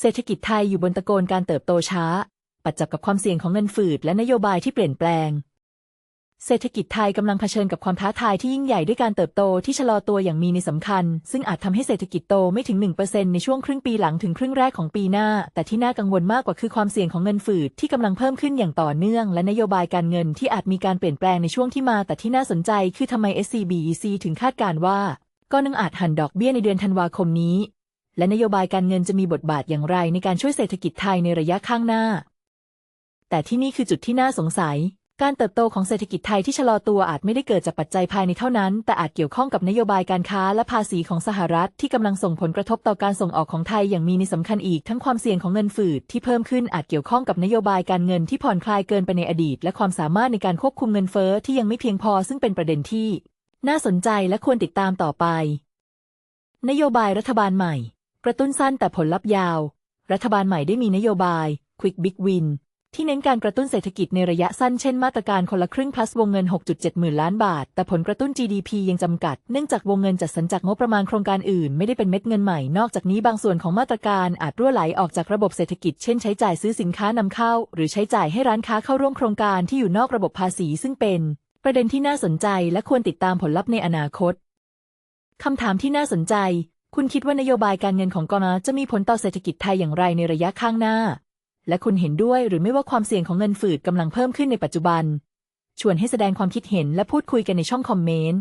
เศรษฐกิจไทยอยู่บนตะโกนการเติบโตช้า ปัจจับกับความเสี่ยงของเงินฝืดและนโยบายที่เปลี่ยนแปลง เศรษฐกิจไทยกำลังเผชิญกับความท้าทายที่ยิ่งใหญ่ด้วยการเติบโตที่ชะลอตัวอย่างมีในสำคัญ ซึ่งอาจทำให้เศรษฐกิจโตไม่ถึง 1%ในช่วงครึ่งปีหลังถึงครึ่งแรกของปีหน้า แต่ที่น่ากังวลมากกว่าคือความเสี่ยงของเงินฝืดที่กำลังเพิ่มขึ้นอย่างต่อเนื่อง และนโยบายการเงินที่อาจมีการเปลี่ยนแปลงในช่วงที่มา แต่ที่น่าสนใจคือทำไม SCBEC ถึงคาดการณ์ว่าก็นึงอาจหันดอกเบี้ยในเดือนธันวาคมนี้ และนโยบายการเงินจะมีบทบาทอย่างไรในการช่วยเศรษฐกิจไทยในระยะข้างหน้า แต่ที่นี่คือจุดที่น่าสงสัย การเติบโตของเศรษฐกิจไทยที่ชะลอตัวอาจไม่ได้เกิดจากปัจจัยภายในเท่านั้น แต่อาจเกี่ยวข้องกับนโยบายการค้าและภาษีของสหรัฐที่กำลังส่งผลกระทบต่อการส่งออกของไทยอย่างมีในสำคัญอีก ทั้งความเสี่ยงของเงินฝืดที่เพิ่มขึ้นอาจเกี่ยวข้องกับนโยบายการเงินที่ผ่อนคลายเกินไปในอดีต และความสามารถในการควบคุมเงินเฟ้อที่ยังไม่เพียงพอ ซึ่งเป็นประเด็นที่ น่าสนใจและควรติดตามต่อไป นโยบายรัฐบาลใหม่ กระตุ้นสั้นแต่ผลลัพธ์ยาว รัฐบาลใหม่ได้มีนโยบาย Quick Big Win ที่เน้นการกระตุ้นเศรษฐกิจในระยะสั้นเช่นมาตรการคนละครึ่ง plus วงเงิน 6.7 หมื่นล้านบาท แต่ผลกระตุ้น GDP ยังจำกัด เนื่องจากวงเงินจัดสรรจากงบประมาณโครงการอื่น ไม่ได้เป็นเม็ดเงินใหม่ นอกจากนี้บางส่วนของมาตรการอาจรั่วไหลออกจากระบบเศรษฐกิจ เช่นใช้จ่ายซื้อสินค้านำเข้า หรือใช้จ่ายให้ร้านค้าเข้าร่วมโครงการที่อยู่นอกระบบภาษีซึ่งเป็น ประเด็นที่น่าสนใจและควรติดตามผลลัพธ์ในอนาคตคำถามที่น่าสนใจ คุณคิดว่านโยบายการเงินของกนจะมีผลต่อเศรษฐกิจไทยอย่างไรในระยะข้างหน้า และคุณเห็นด้วยหรือไม่ว่าความเสี่ยงของเงินฝืดกำลังเพิ่มขึ้นในปัจจุบัน ชวนให้แสดงความคิดเห็นและพูดคุยกันในช่องคอมเมนต์